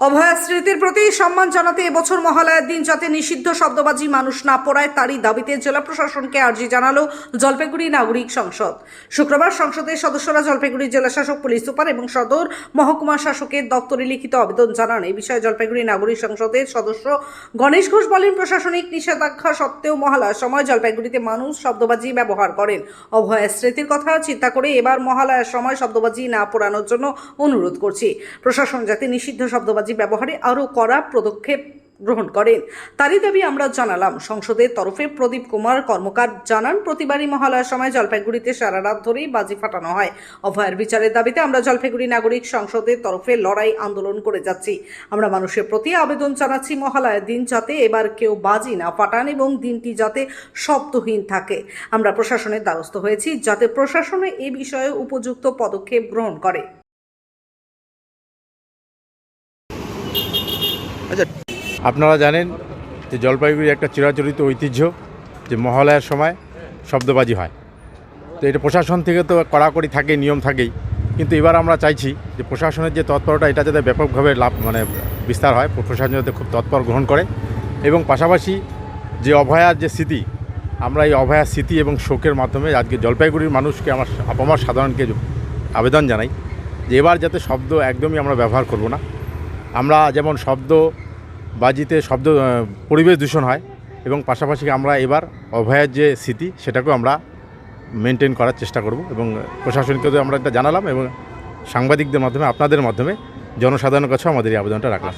অভয়া স্মৃতির প্রতি সম্মান জানাতে এবছর মহালয়ার দিন যাতে নিষিদ্ধ শব্দবাজি মানুষ না পড়ায়, তারই দাবিতে জেলা প্রশাসনকে আর্জি জানালো জলপাইগুড়ি নাগরিক সংসদ। শুক্রবার সংসদের সদস্যরা জলপাইগুড়ি জেলা শাসক পুলিশ সুপার এবং সদর মহকুমা শাসকের দপ্তরে লিখিত আবেদন জানান। এই বিষয়ে জলপাইগুড়ি নাগরিক সংসদের সদস্য গণেশ ঘোষ বলেন, প্রশাসনিক নিষেধাজ্ঞা সত্ত্বেও মহালয়ার সময় জলপাইগুড়িতে মানুষ শব্দবাজি ব্যবহার করেন। অভয়া স্মৃতির কথা চিন্তা করে এবার মহালয়ার সময় শব্দবাজি না পোড়ানোর জন্য অনুরোধ করছি। প্রশাসন যাতে নিষিদ্ধ শব্দবাজি ব্যবহারে আরও কড়া পদক্ষেপ গ্রহণ করেন। তারই দাবি আমরা জানালাম। সংসদের তরফে প্রদীপ কুমার কর্মকার জানান, প্রতিবারই মহালয়ার সময় জলপাইগুড়িতে সারা রাত ধরেই বাজি ফাটানো হয়। অভয়ের বিচারের দাবিতে আমরা জলপাইগুড়ি নাগরিক সংসদের তরফে লড়াই আন্দোলন করে যাচ্ছি। আমরা মানুষের প্রতি আবেদন জানাচ্ছি মহালয়ার দিন যাতে এবার কেউ বাজি না ফাটান এবং দিনটি যাতে শব্দহীন থাকে। আমরা প্রশাসনের দ্বারস্থ হয়েছি যাতে প্রশাসনে এ বিষয়ে উপযুক্ত পদক্ষেপ গ্রহণ করে। আচ্ছা। আপনারা জানেন যে জলপাইগুড়ি একটা চিরাচরিত ঐতিহ্য যে মহালয়ার সময় শব্দবাজি হয়। তো এটা প্রশাসন থেকে তো কড়াকড়ি থাকে, নিয়ম থাকেই। কিন্তু এবার আমরা চাইছি যে প্রশাসনের যে তৎপরতা, এটা যাতে ব্যাপকভাবে লাভ মানে বিস্তার হয়। প্রশাসন যাতে খুব তৎপর গ্রহণ করে। এবং পাশাপাশি যে অভয়ার যে স্মৃতি, আমরা এই অভয়ার স্মৃতি এবং শোকের মাধ্যমে আজকে জলপাইগুড়ির মানুষকে, আমার আপামার সাধারণকে আবেদন জানাই যে এবার যাতে শব্দ একদমই আমরা ব্যবহার করব না। আমরা যেমন শব্দ বাজিতে শব্দ পরিবেশ দূষণ হয় এবং পাশাপাশি আমরা এবার অভয়ের যে স্মৃতি সেটাকেও আমরা মেনটেন করার চেষ্টা করব এবং প্রশাসনকেও আমরা এটা জানালাম এবং সাংবাদিকদের মাধ্যমে, আপনাদের মাধ্যমে জনসাধারণের কাছেও আমাদের এই আবেদনটা রাখলাম।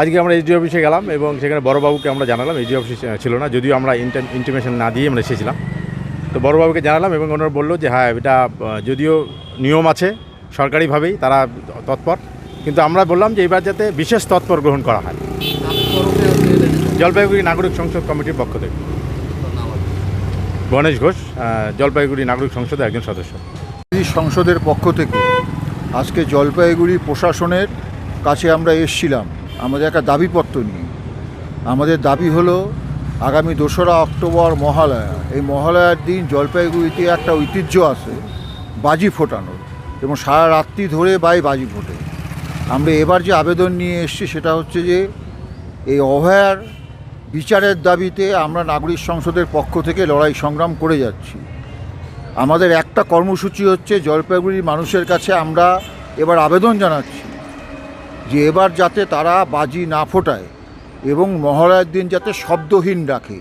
আজকে আমরা এইচডি অফিসে গেলাম এবং সেখানে বড়বাবুকে আমরা জানালাম এইচডি অফিসে ছিল না, যদিও আমরা ইন্টিমেশন না দিয়ে আমরা এসেছিলাম। তো বড়বাবুকে জানালাম এবং ওনারা বলল যে হ্যাঁ এটা যদিও নিয়ম আছে সরকারিভাবেই, তারা তৎপর কিন্তু আমরা বললাম যে এবার যাতে বিশেষ তৎপর গ্রহণ করা হয়। জলপাইগুড়ি নাগরিক সংসদ কমিটির পক্ষ থেকে। গণেশ ঘোষ জলপাইগুড়ি নাগরিক সংসদের একজন সদস্য। সংসদের পক্ষ থেকে আজকে জলপাইগুড়ি প্রশাসনের কাছে আমরা এসছিলাম আমাদের একটা দাবিপত্র নিয়ে। আমাদের দাবি হলো আগামী দোসরা অক্টোবর মহালয়া। এই মহালয়ার দিন জলপাইগুড়িতে একটা ঐতিহ্য আছে, বাজি ফোটানোর এবং সারা রাত্রি ধরে বাই বাজি ফোটে। আমরা এবার যে আবেদন নিয়ে এসেছি সেটা হচ্ছে যে এই অভয়ার বিচারের দাবিতে আমরা নাগরিক সংসদের পক্ষ থেকে লড়াই সংগ্রাম করে যাচ্ছি। আমাদের একটা কর্মসূচি হচ্ছে জলপাইগুড়ির মানুষের কাছে আমরা এবার আবেদন জানাচ্ছি যে এবার যাতে তারা বাজি না ফোটায় এবং মহালয়ার দিন যাতে শব্দহীন রাখে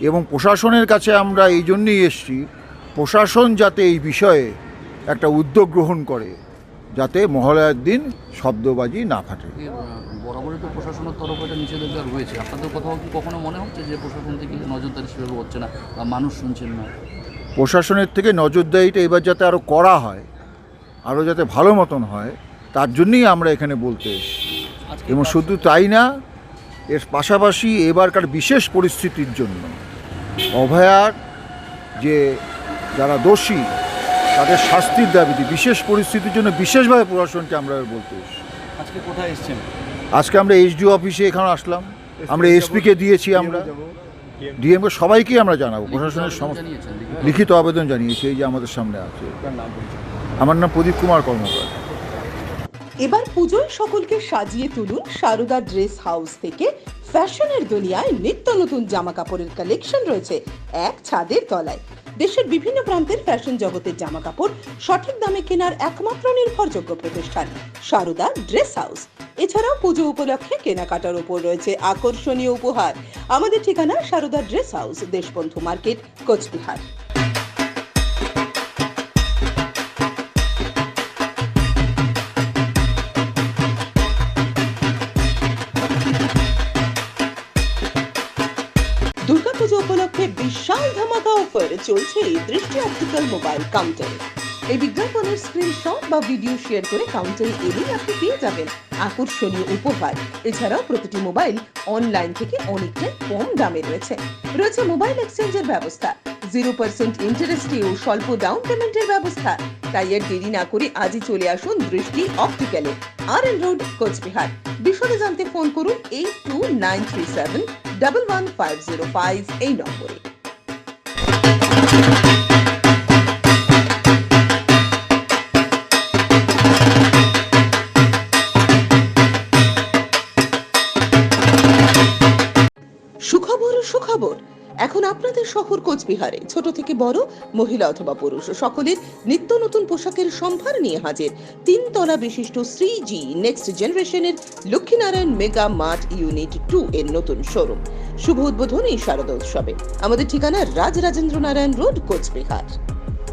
এবং প্রশাসনের কাছে আমরা এই জন্যই এসছি, প্রশাসন যাতে এই বিষয়ে একটা উদ্যোগ গ্রহণ করে। যাতে মহালয়ার দিন শব্দবাজি না ফাটে বরাবরই তো প্রশাসনের তরফে নিষেধাজ্ঞা রয়েছে। আপনাদের কোথাও কি কখনো মনে হচ্ছে যে প্রশাসন থেকে নজরদারি সেভাবে হচ্ছে না বা মানুষ শুনছেন না? প্রশাসনের থেকে নজরদারিটা এবার যাতে আরও করা হয় আরও যাতে ভালো মতন হয় তার জন্যই আমরা এখানে বলতে এবং শুধু তাই না এর পাশাপাশি এবারকার বিশেষ পরিস্থিতির জন্য অভয়ার যে যারা দোষী তাদের শাস্তির দাবিতে বিশেষ পরিস্থিতির জন্য বিশেষভাবে প্রশাসনকে আমরা বলতে আজকে কোথায় এসছেন? আজকে আমরা এইচডিও অফিসে এখানে আসলাম। আমরা এসপিকে দিয়েছি আমরা। ডিএমকে সবাইকেই আমরা জানাব। প্রশাসনের সমস্ত লিখিত? লিখিত আবেদন জানিয়েছি এই যে আমাদের সামনে আছে। আমার নাম প্রদীপ কুমার কর্মকার। এবার পুজোয় সকলকে সাজিয়ে তুলুন সারদা ড্রেস হাউস থেকে ফ্যাশনের দুনিয়ায় নিত্য নতুন জামা কাপড়ের কালেকশন রয়েছে এক ছাদের তলায়। দেশের বিভিন্ন প্রান্তের ফ্যাশন জগতের জামা কাপড় সঠিক দামে কেনার একমাত্র নির্ভরযোগ্য প্রতিষ্ঠান সারদা ড্রেস হাউস। এছাড়াও পুজো উপলক্ষে কেনাকাটার উপর রয়েছে আকর্ষণীয় উপহার। আমাদের ঠিকানা Sarada dress house, Deshbandhu market, Cooch Behar. বিশাল ধামাকা অফার চলছে দৃষ্টি অপটিক্যাল মোবাইল কাউন্টারে এই বিজ্ঞাপনের স্ক্রিনশট বা ভিডিও শেয়ার করে কাউন্টারে এলেই আপনি পেয়ে যাবেন আকর্ষণীয় উপহার। এছাড়াও প্রতিটি মোবাইল অনলাইন থেকে অনেকটাই কম দামে রয়েছে। রয়েছে মোবাইল এক্সচেঞ্জের ব্যবস্থা। জিরো পার্সেন্ট ইন্টারেস্টে ও স্বল্প ডাউন পেমেন্টের ব্যবস্থা। তাই আর দেরি না করে আজই চলে আসুন দৃষ্টি অপটিক্যালে আর এন রোড, কোচবিহার। বিশদে জানতে ফোন করুন eight two nine three seven double one five zero five এই নম্বরে। সুখবর। এখন আপনাদের শহর কোচবিহারে, ছোট থেকে বড়, মহিলা অথবা পুরুষ, সকলের নিত্য নতুন পোশাকের সম্ভার নিয়ে হাজির। তিন তলা বিশিষ্ট শ্রী জি নেক্সট জেনারেশনের Lakshminarayan mega mart unit two এর নতুন শোরুম শুভ উদ্বোধন এই শারদা উৎসবে আমাদের ঠিকানা রাজ নারায়ণ রোড কোচবিহার।